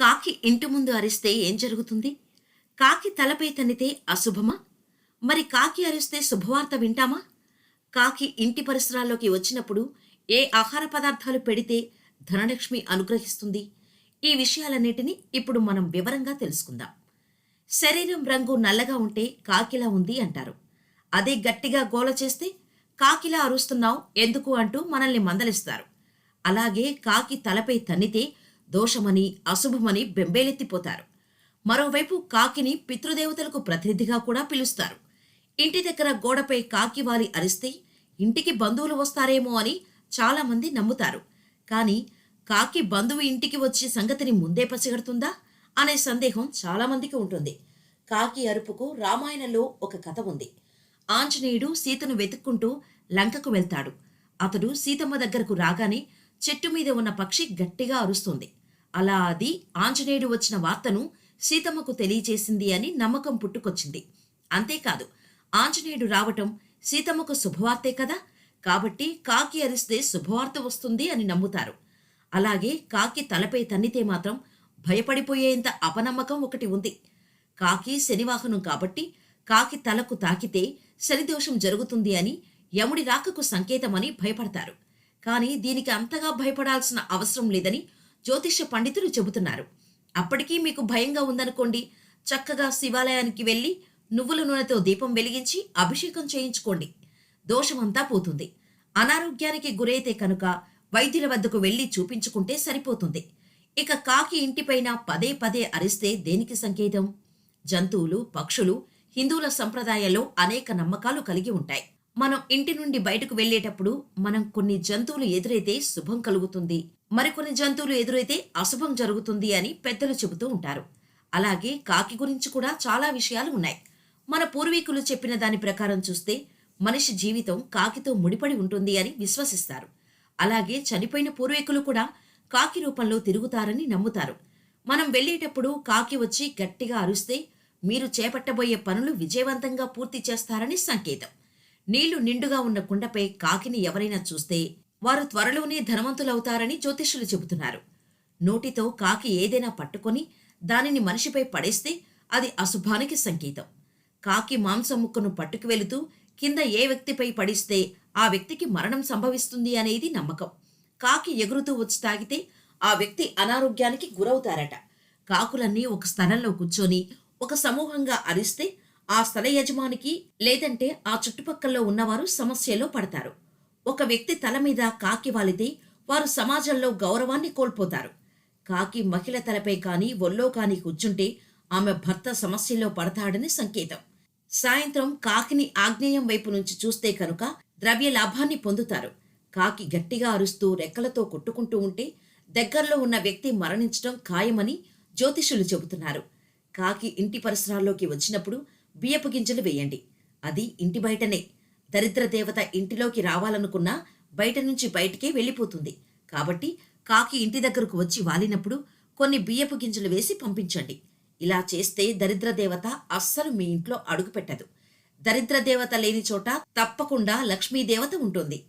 కాకి ఇంటి ముందు అరిస్తే ఏం జరుగుతుంది? కాకి తలపై తన్నితే అశుభమా? మరి కాకి అరిస్తే శుభవార్త వింటామా? కాకి ఇంటి పరిసరాల్లోకి వచ్చినప్పుడు ఏ ఆహార పదార్థాలు పెడితే ధనలక్ష్మి అనుగ్రహిస్తుంది? ఈ విషయాలన్నిటినీ ఇప్పుడు మనం వివరంగా తెలుసుకుందాం. శరీరం రంగు నల్లగా ఉంటే కాకిలా ఉంది అంటారు. అదే గట్టిగా గోల చేస్తే కాకిలా అరుస్తున్నావు ఎందుకు అంటూ మనల్ని మందలిస్తారు. అలాగే కాకి తలపై తన్నితే దోషమని అశుభమని బెంబేలెత్తిపోతారు. మరోవైపు కాకిని పితృదేవతలకు ప్రతినిధిగా కూడా పిలుస్తారు. ఇంటి దగ్గర గోడపై కాకి వాలి అరిస్తే ఇంటికి బంధువులు వస్తారేమో అని చాలామంది నమ్ముతారు. కానీ కాకి బంధువు ఇంటికి వచ్చే సంగతిని ముందే పసిగడుతుందా అనే సందేహం చాలామందికి ఉంటుంది. కాకి అరుపుకు రామాయణంలో ఒక కథ ఉంది. ఆంజనేయుడు సీతను వెతుక్కుంటూ లంకకు వెళ్తాడు. అతడు సీతమ్మ దగ్గరకు రాగానే చెట్టు మీద ఉన్న పక్షి గట్టిగా అరుస్తుంది. అలా అది ఆంజనేయుడు వచ్చిన వార్తను సీతమ్మకు తెలియచేసింది అని నమ్మకం పుట్టుకొచ్చింది. అంతేకాదు ఆంజనేయుడు రావటం సీతమ్మకు శుభవార్తే కదా? కాబట్టి కాకి అరిస్తే శుభవార్త వస్తుంది అని నమ్ముతారు. అలాగే కాకి తలపై తన్నితే మాత్రం భయపడిపోయేంత అపనమ్మకం ఒకటి ఉంది. కాకి శనివాహనం కాబట్టి కాకి తలకు తాకితే శనిదోషం జరుగుతుంది అని యముడి రాకకు సంకేతమని భయపడతారు. కానీ దీనికి అంతగా భయపడాల్సిన అవసరం లేదని జ్యోతిష్య పండితులు చెబుతున్నారు. అప్పటికీ మీకు భయంగా ఉందనుకోండి. చక్కగా శివాలయానికి వెళ్ళి నువ్వుల నూనెతో దీపం వెలిగించి అభిషేకం చేయించుకోండి. దోషమంతా పోతుంది. అనారోగ్యానికి గురైతే కనుక వైద్యుల వద్దకు వెళ్ళి చూపించుకుంటే సరిపోతుంది. ఇక కాకి ఇంటిపైన పదే పదే అరిస్తే దేనికి సంకేతం? జంతువులు పక్షులు హిందువుల సంప్రదాయాల్లో అనేక నమ్మకాలు కలిగి ఉంటాయి. మనం ఇంటి నుండి బయటకు వెళ్ళేటప్పుడు మనం కొన్ని జంతువులు ఎదురైతే శుభం కలుగుతుంది. మరికొన్ని జంతువులు ఎదురైతే అశుభం జరుగుతుంది అని పెద్దలు చెబుతూ ఉంటారు. అలాగే కాకి గురించి కూడా చాలా విషయాలు ఉన్నాయి. మన పూర్వీకులు చెప్పిన దాని ప్రకారం చూస్తే మనిషి జీవితం కాకితో ముడిపడి ఉంటుంది అని విశ్వసిస్తారు. అలాగే చనిపోయిన పూర్వీకులు కూడా కాకి రూపంలో తిరుగుతారని నమ్ముతారు. మనం వెళ్ళేటప్పుడు కాకి వచ్చి గట్టిగా అరుస్తే మీరు చేపట్టబోయే పనులు విజయవంతంగా పూర్తి చేస్తారని సంకేతం. నీళ్ళు నిండుగా ఉన్న కుండపై కాకిని ఎవరైనా చూస్తే వారు త్వరలోనే ధనవంతులవుతారని జ్యోతిష్యులు చెబుతున్నారు. నోటితో కాకి ఏదైనా పట్టుకొని దానిని మనిషిపై పడేస్తే అది అశుభానికి సంకేతం. కాకి మాంసం ముక్కను పట్టుకు వెళుతూ కింద ఏ వ్యక్తిపై పడిస్తే ఆ వ్యక్తికి మరణం సంభవిస్తుంది అనేది నమ్మకం. కాకి ఎగురుతూ వచ్చి తాగితే ఆ వ్యక్తి అనారోగ్యానికి గురవుతారట. కాకులన్నీ ఒక స్థలంలో కూర్చొని ఒక సమూహంగా అరిస్తే ఆ స్థల యజమానికి లేదంటే ఆ చుట్టుపక్కల్లో ఉన్నవారు సమస్యలో పడతారు. ఒక వ్యక్తి తల మీద కాకి వాలితే వారు సమాజంలో గౌరవాన్ని కోల్పోతారు. కాకి మహిళ తలపై కానీ ఒల్లో కానీ కూర్చుంటే ఆమె భర్త సమస్యలో పడతాడని సంకేతం. సాయంత్రం కాకిని ఆగ్నేయం వైపు నుంచి చూస్తే కనుక ద్రవ్య లాభాన్ని పొందుతారు. కాకి గట్టిగా అరుస్తూ రెక్కలతో కొట్టుకుంటూ ఉంటే దగ్గరలో ఉన్న వ్యక్తి మరణించడం ఖాయమని జ్యోతిషులు చెబుతున్నారు. కాకి ఇంటి పరిసరాల్లోకి వచ్చినప్పుడు బియ్యపు గింజలు వేయండి. అది ఇంటి బయటనే. దరిద్ర దేవత ఇంటిలోకి రావాలనుకున్నా బయట నుంచి బయటికే వెళ్ళిపోతుంది. కాబట్టి కాకి ఇంటి దగ్గరకు వచ్చి వాలినప్పుడు కొన్ని బియ్యపు గింజలు వేసి పంపించండి. ఇలా చేస్తే దరిద్ర దేవత అస్సలు మీ ఇంట్లో అడుగుపెట్టదు దరిద్ర దేవత లేని చోట తప్పకుండా లక్ష్మీదేవత ఉంటుంది.